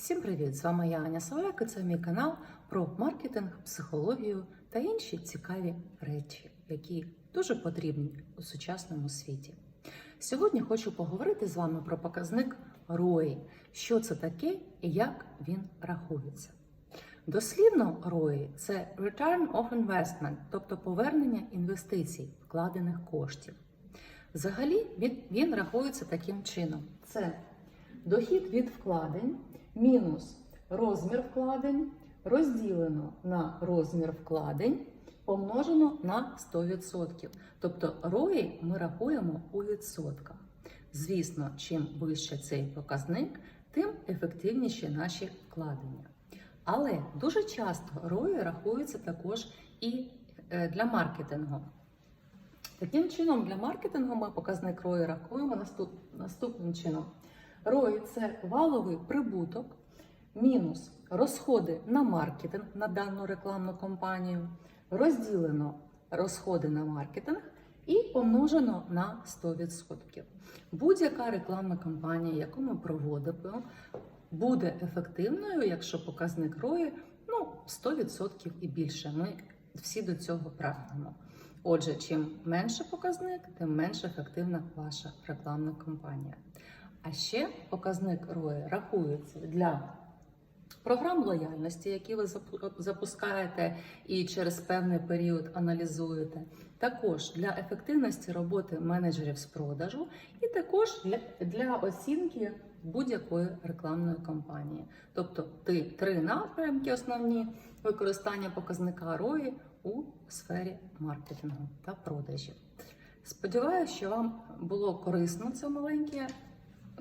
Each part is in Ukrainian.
Всім привіт! З вами я Аня Соляк і це мій канал про маркетинг, психологію та інші цікаві речі, які дуже потрібні у сучасному світі. Сьогодні хочу поговорити з вами про показник ROI, що це таке і як він рахується. Дослівно ROI – це Return of Investment, тобто повернення інвестицій, вкладених коштів. Взагалі він, він рахується таким чином: це дохід від вкладень мінус розмір вкладень розділено на розмір вкладень помножено на 100%. Тобто ROI ми рахуємо у відсотках. Звісно, чим вище цей показник, тим ефективніші наші вкладення. Але дуже часто ROI рахується також і е, для маркетингу. Таким чином, для маркетингу ми показник ROI рахуємо наступ, наступним чином. ROI – це валовий прибуток мінус розходи на маркетинг на дану рекламну кампанію, розділено розходи на маркетинг і помножено на 100%. Будь-яка рекламна кампанія, яку ми проводимо, буде ефективною, якщо показник ROI ну, 100% і більше. Ми всі до цього прагнемо. Отже, чим менше показник, тим менш ефективна ваша рекламна кампанія. А ще показник ROI рахується для програм лояльності, які ви запускаєте і через певний період аналізуєте. Також для ефективності роботи менеджерів з продажу, і також для, оцінки будь-якої рекламної кампанії. Тобто ти три напрямки основні використання показника ROI у сфері маркетингу та продажів. Сподіваюся, що вам було корисно це маленьке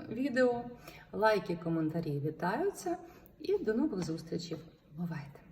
відео. Лайки, коментарі вітаються. І до нових зустрічей. Бувайте!